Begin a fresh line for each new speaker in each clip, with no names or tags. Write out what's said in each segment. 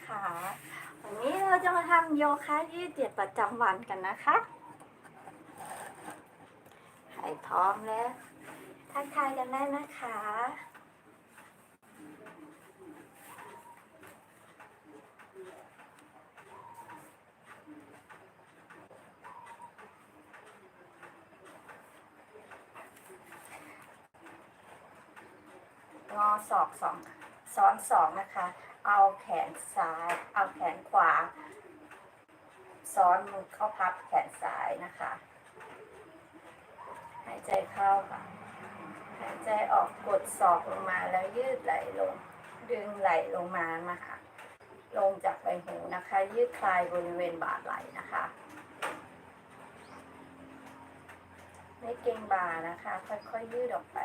นะคะ วันนี้เราจะมาทำโยคะยืดเหยียดประจำวันกันนะคะใครพร้อมแล้ว ทักทายกันได้นะคะงอศอกสอง ซ้อนสองนะคะ เอาแขนซ้าย เอาแขนขวา ซ้อนมือเข้าพับแขนซ้ายนะคะ หายใจเข้าค่ะ หายใจออกกดศอกลงมาแล้วยืดไหลลง ดึงไหลลงมานะคะ ลงจากใบหูนะคะ ยืดคลายบริเวณบ่าไหลนะคะไม่เกรงบานะคะ ค่อยๆยืดออกไป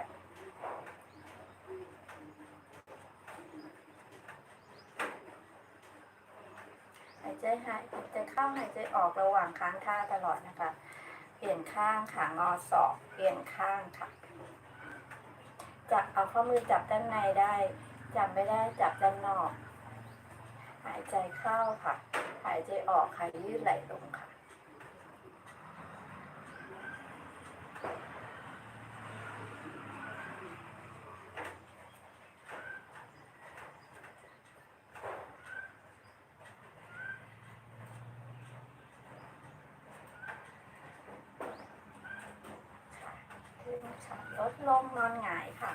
หายใจหายใจเข้าหายใจออกระหว่างค้างท่าตลอดนะคะ เปลี่ยนข้างขางอศอกเปลี่ยนข้างค่ะ จับเอาข้อมือจับด้านในได้ จับไม่ได้จับด้านนอก หายใจเข้าค่ะ หายใจออกค่ะยืดไหลลงค่ะ ขึ้นค่ะ ลดลงนอนหงายค่ะ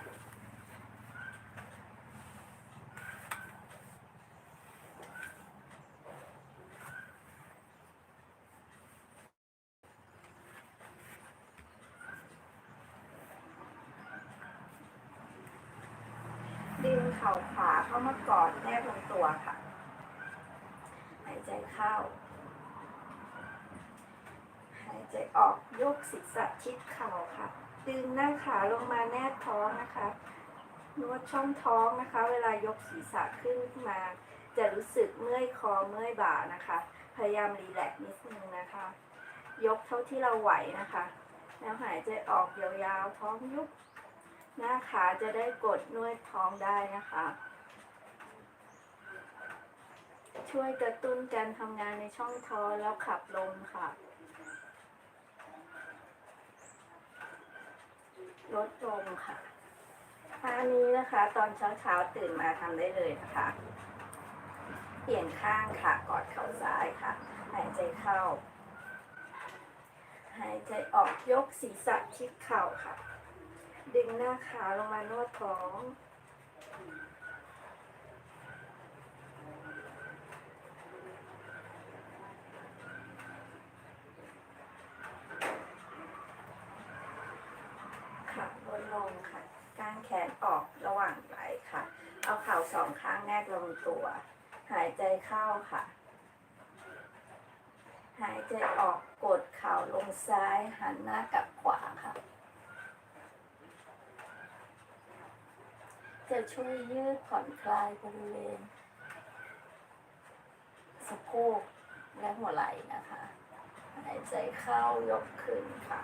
ดึงเข่าขวาเข้ามากอดแนบลงตัวค่ะ หายใจเข้า หายใจออกยกศีรษะชิดเข่าค่ะ ดึงหน้าขาลงมาแนบท้องนะคะ นวดช่องท้องนะคะ เวลายกศีรษะขึ้นมา จะรู้สึกเมื่อยคอเมื่อยบ่านะคะ พยายามรีแลกซ์นิดนึงนะคะ ยกเท่าที่เราไหวนะคะ แล้วหายใจออกยาวๆท้องยุบหน้าขาจะได้กดนวดท้องได้นะคะ ช่วยกระตุ้นการทำงานในช่องท้องแล้วขับลมค่ะ ลดลงค่ะท่านี้นะคะ ตอนเช้าเช้าๆตื่นมาทำได้เลยนะคะ เปลี่ยนข้างค่ะ กอดเข่าซ้ายค่ะ หายใจเข้า หายใจออกยกศีรษะชิดเข่าค่ะ ดึงหน้าขาลงมานวดท้อง ค่ะ ลงค่ะกางแขนออกระหว่างไหล่ค่ะ เอาเข่าสองข้างแนบลงตัว หายใจเข้าค่ะ หายใจออกกดเข่าลงซ้ายหันหน้ากลับขวาค่ะ จะช่วยยืดผ่อนคลายบริเวณสะโพกและหัวไหล่นะคะ หายใจเข้ายกขึ้นค่ะ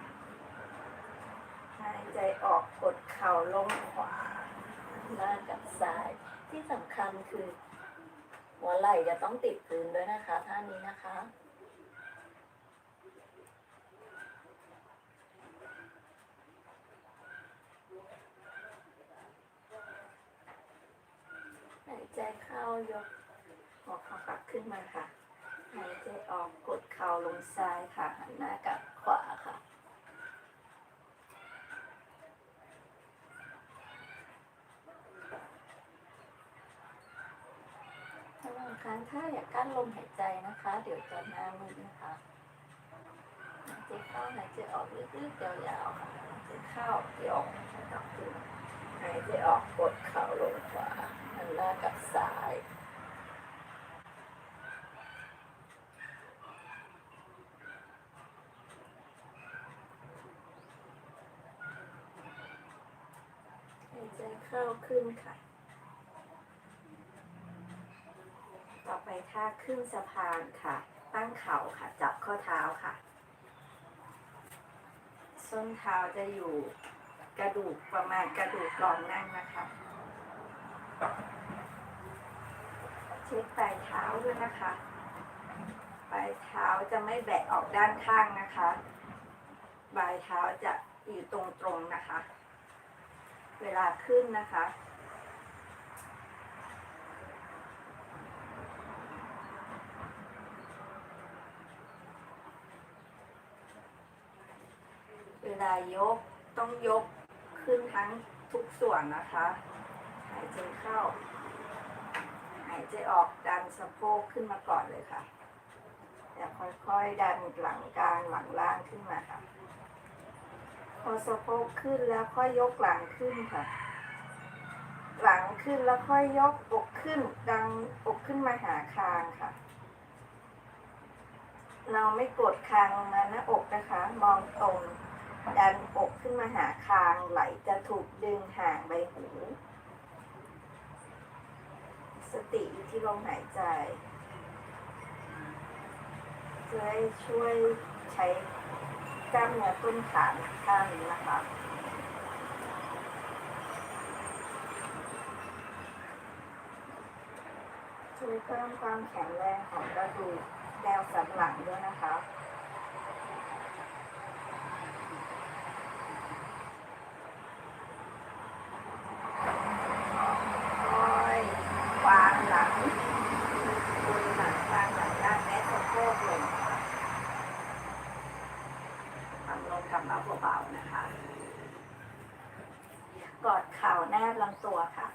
ายใจออกกดเข่าลงขวาหน้ากับซ้าย ที่สำคัญคือ หัวไหล่จะต้องติดพื้นด้วยนะคะท่านี้นะคะหายใจเข้ายกหัวเข่ากลับขึ้นมาค่ะหายใจออกกดเข่าลงซ้ายค่ะหันหน้ากลับขวาค่ะ ระหว่ ถ้าอย่ากั้นลมหายใจนะคะ เดี๋ยวจะหน้ามืดนะคะหายใจเข้าหายใจออกลึกๆยาวๆค่ะหายใจเข้ายกกลับขึ้นหายใจออกกดเข่าลงขวาหันหน้ากับซ้ายหายใจเข้าขึ้นค่ะ ต่อไป ท่าขึ้นสะพานค่ะ ตั้งเข่าค่ะ จับข้อเท้าค่ะ ส้นเท้าจะอยู่กระดูกประมาณกระดูกรองนั่งนะคะ เช็คปลายเท้าด้วยนะคะ ปลายเท้าจะไม่แบะออกด้านข้างนะคะ ปลายเท้าจะอยู่ตรงๆนะคะ เวลาขึ้นนะคะ ลายกต้องยกขึ้นทั้งทุกส่วนนะคะ หายใจเข้า หายใจออกดันสะโพกขึ้นมาก่อนเลยค่ะแล้วค่อยๆดันหลังกลางหลังล่างขึ้นมาค่ะ พอสะโพกขึ้นแล้วค่อยยกหลังขึ้นค่ะ หลังขึ้นแล้วค่อยยกอกขึ้น ดังอกขึ้นมาหาคางค่ะ เราไม่กดคางลงมาหน้าอกนะคะ มองตรง ดันอกขึ้นมาหาคางไหลจะถูกดึงห่างใบหู สติอยู่ที่ลมหายใจจะได้ช่วยใช้กล้ามเนื้อต้นขาข้างนี้นะคะช่วยเพิ่มความแข็งแรงของกระดูกแนวสันหลังด้วยนะคะ ค่อยวางหลังบนหลังกลางหลังด้านแม่สะโพกลงค่ะทำลงกับเราเบาๆนะคะ กอดเข่าแนบลำ ตัวค่ะ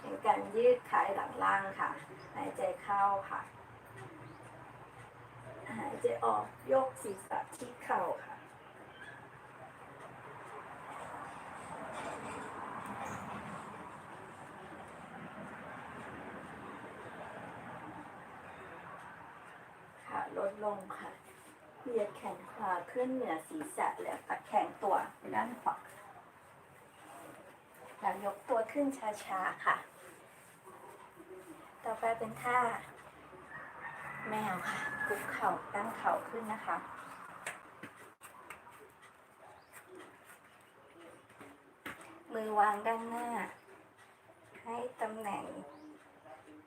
เป็นการยืดขายหลังล่างค่ะ หายใจเข้าค่ะ หายใจออกยกศีรษะที่เข่าค่ะค่ะลดลงค่ะเหยียดแขนขวาขึ้นเหนือศีรษะแล้วตะแคงตัวไปด้านขวา แล้วยกตัวขึ้นช้าๆค่ะ ต่อไปเป็นท่า แมวค่ะคุกเข่าตั้งเข่าขึ้นนะคะ มือวางด้านหน้า ให้ตำแหน่ง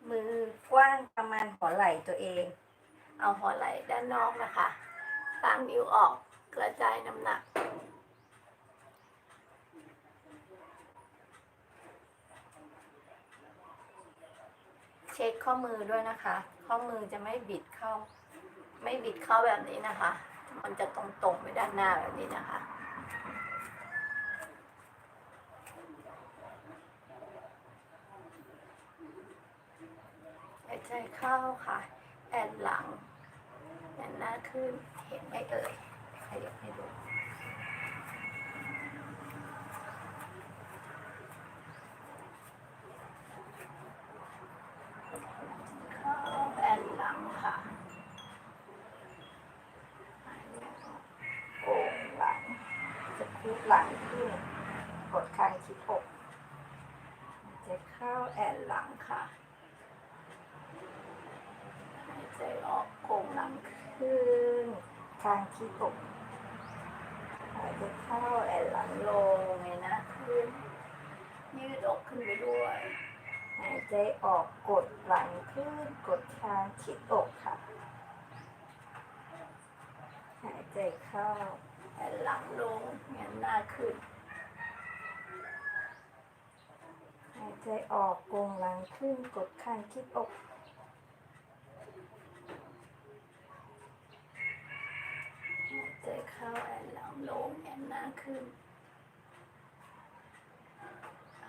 มือกว้างประมาณหัวไหล่ตัวเอง เอาหัวไหล่ด้านนอกนะคะตั้งนิ้วออกกระจายน้ำหนัก ช็คข้อมือด้วยนะคะ ข้อมือจะไม่บิดเข้า ไม่บิดเข้าแบบนี้นะคะ มันจะตรงๆไปด้านหน้าแบบนี้นะคะหายใจเข้าค่ะแอนหลังแอนหน้าขึ้นเห็นไหมเอ่ยขยับให้ดู เข้าแอนหลังค่ะโก่งหลัง จะคูดหลังขึ้น กดคางคิดอกหายใจ เข้าแอนหลังค่ะหายใจออกโก่งหลังขึ้นคางที่อกหายใจเข้าแอนหลังลงไงนะขึ้นยืดอกขึ้นไปด้วยหายใจออกกดหลังขึ้นกดคางชิดอกค่ะหายใจเข้าแอนหลังลงเงนหน้าขึ้น หายใจออกโกงหลังขึ้นกดคางคิดอกหายใจเข้าแอนหลังลงแอนหน้าขึ้น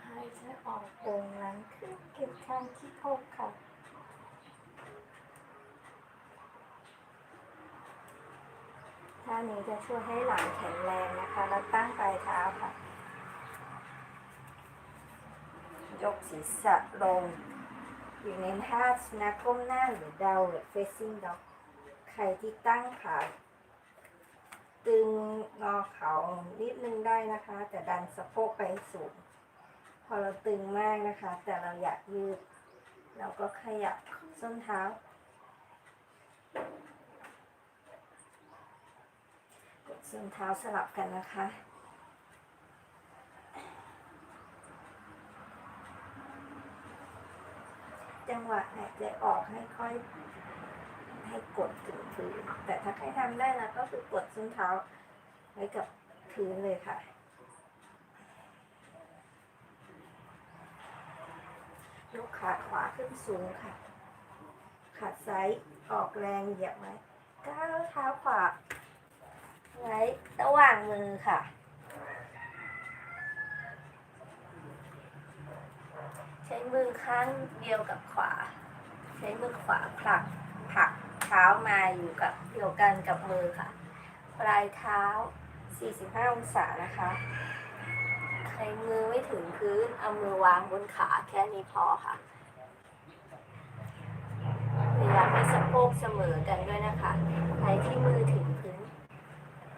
หายใจออกโกงหลังขึ้นเก็บคางที่อกค่ะท่านี้จะช่วยให้หลังแข็งแรงนะคะ แล้วตั้งปลายเท้าค่ะ ยกศีรษะลง อยู่ในท่าสุนัขก้มหน้าหรือเดาหรือ facing dog ใครที่ตั้งขาตึงงอเขานิดนึงได้นะคะ แต่ดันสะโพกไปสูง พอเราตึงมากนะคะ แต่เราอยากยืด เราก็ขยับส้นเท้า ส้นเท้าสลับกันนะคะ จังหวะหายใจออกให้ค่อย ให้กดถึงพื้นแต่ถ้าใครทำได้แล้วก็คือกดส้นเท้าไว้กับพื้นเลยค่ะยกขาขวาขึ้นสูงค่ะ ขาซ้ายออกแรงเหยียบไว้ก้าวเท้าขวาไว้ระหว่างมือค่ะ ใช้มือข้างเดียวกับขวา ใช้มือขวาผลักผลักเท้ามาอยู่กับเดียวกันกับมือค่ะ ปลายเท้า 45 องศานะคะใครมือไม่ถึงพื้น เอามือวางบนขาแค่นี้พอค่ะพยายามให้สะโพกเสมอกันด้วยนะคะใครที่มือถึงพื้น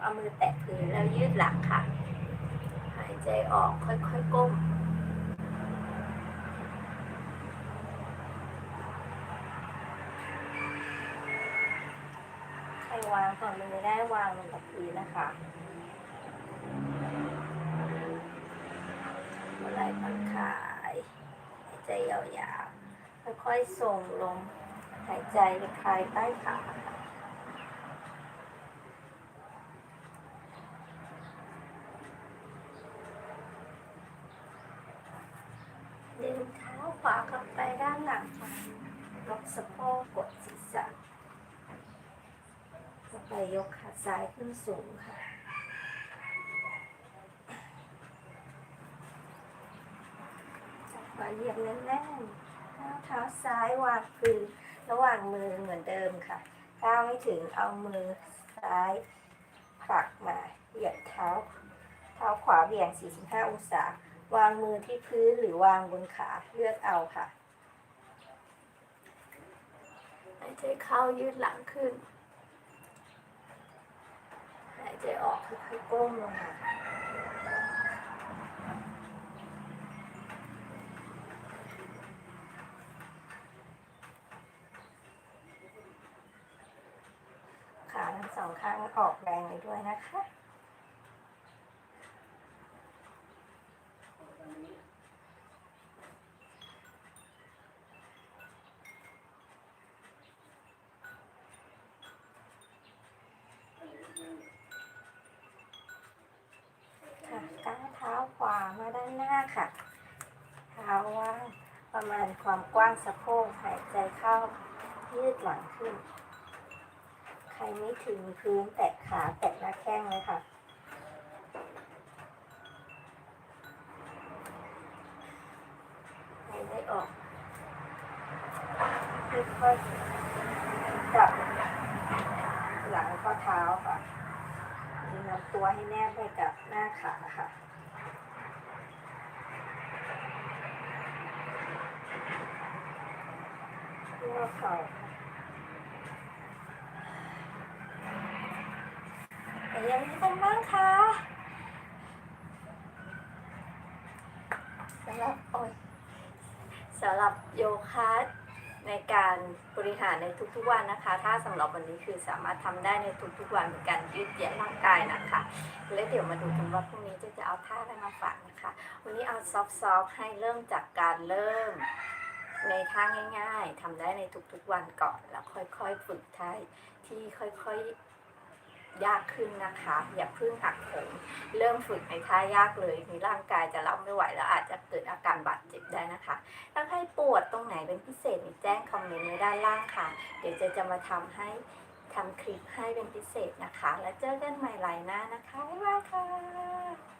เอามือแตะพื้นแล้วยืดหลังค่ะ หายใจออกค่อยๆก้ม ใค รวางก่อนมือได้วางลงกับพื้นนะคะเมื่อไหรผ่อนคลายหายใจยาวๆค่อยๆส่งลงหายใจไปคลายใต้ขาดึงเท้าขวากลับไปด้านหลังค่ะยกสะโพกกดศีร ไปยกขาซ้ายขึ้นสูงค่ะ จับขวาเหยียบแน่นๆก้าเท้าซ้ายวางพื้นระหว่างมือเหมือนเดิมค่ะ ก้าวไม่ถึงเอามือซ้ายผลักมาเหยียบเท้า เท้าขวาเบี่ยง 45 องศา วางมือที่พื้นหรือวางบนขาเลือกเอาค่ะหายใจเข้ายืดหลังขึ้นายใจออกค่อยๆก้มลงมาขาทั้งสองข้างออกแรงเลยด้วยนะคะค่ะก้าวเท้าขวามาด้านหน้าค่ะ เท้าว่าง ประมาณความกว้างสะโพกหายใจเข้ายืดหลังขึ้น ใครไม่ถึงพื้นแตะขาแตะหน้าแข้งเลยค่ะ หายใจออกค่อยๆจับหลังข้อเท้าค่ะดึงลำตัวให้แนบไปกับหน้าขาค่ะ ที่หัวเข่าเป็นยังไงกันบ้างคะสำหรับโอ้ยสำหรับโยคะในการบริหารในทุกๆวันนะคะ ถ้าสำหรับวันนี้คือสามารถทำได้ในทุกๆวันเป็นการยืดเหยียดร่างกายนะคะ แล้วเดี๋ยวมาดูกันว่าพรุ่งนี้จะจะเอาท่าอะไรมาฝากนะคะ วันนี้เอาซอฟต์ๆให้เริ่มจากการเริ่ม ในท่าง่ายๆทำได้ในทุกๆวันก่อน แล้วค่อยๆฝึกท่าที่ค่อยๆยากขึ้นนะคะ อย่าเพิ่งหักโหมเริ่มฝึกในท่ายากเลยมีร่างกายจะรับไม่ไหวแล้วอาจจะเกิดอาการบาดเจ็บได้นะคะ ถ้าใครปวดตรงไหนเป็นพิเศษแจ้งคอมเมนต์ไว้ด้านล่างค่ะ เดี๋ยวเจะจะมาทำให้ทำคลิปให้เป็นพิเศษนะคะ แล้วเจอกันใหม่ไลน์หน้านะคะบ๊ายบายค่ะ